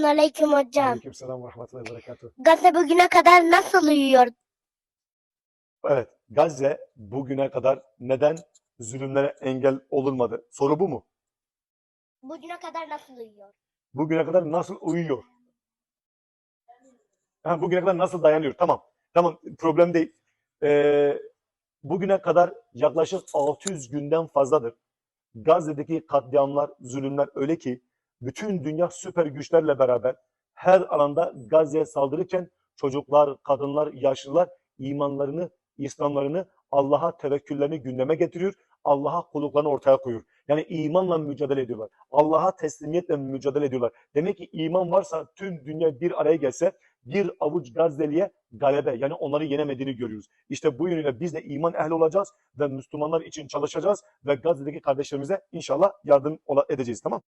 Selamun aleyküm hocam. Aleykümselam ve rahmetullahi ve berekatuhu. Gazze bugüne kadar nasıl uyuyor? Evet, Gazze bugüne kadar neden zulümlere engel olunmadı? Soru bu mu? Bugüne kadar nasıl uyuyor? Bugüne kadar nasıl uyuyor? Ha, bugüne kadar nasıl dayanıyor? Tamam. Tamam, problem değil. Ee, bugüne kadar yaklaşık 600 günden fazladır. Gazze'deki katliamlar, zulümler öyle ki bütün dünya süper güçlerle beraber her alanda Gazze'ye saldırırken çocuklar, kadınlar, yaşlılar imanlarını, İslamlarını, Allah'a tevekküllerini gündeme getiriyor. Allah'a kulluklarını ortaya koyuyor. Yani imanla mücadele ediyorlar. Allah'a teslimiyetle mücadele ediyorlar. Demek ki iman varsa tüm dünya bir araya gelse bir avuç Gazze'liye galebe yani onları yenemediğini görüyoruz. İşte bu yönüyle biz de iman ehli olacağız ve Müslümanlar için çalışacağız ve Gazze'deki kardeşlerimize inşallah yardım edeceğiz tamam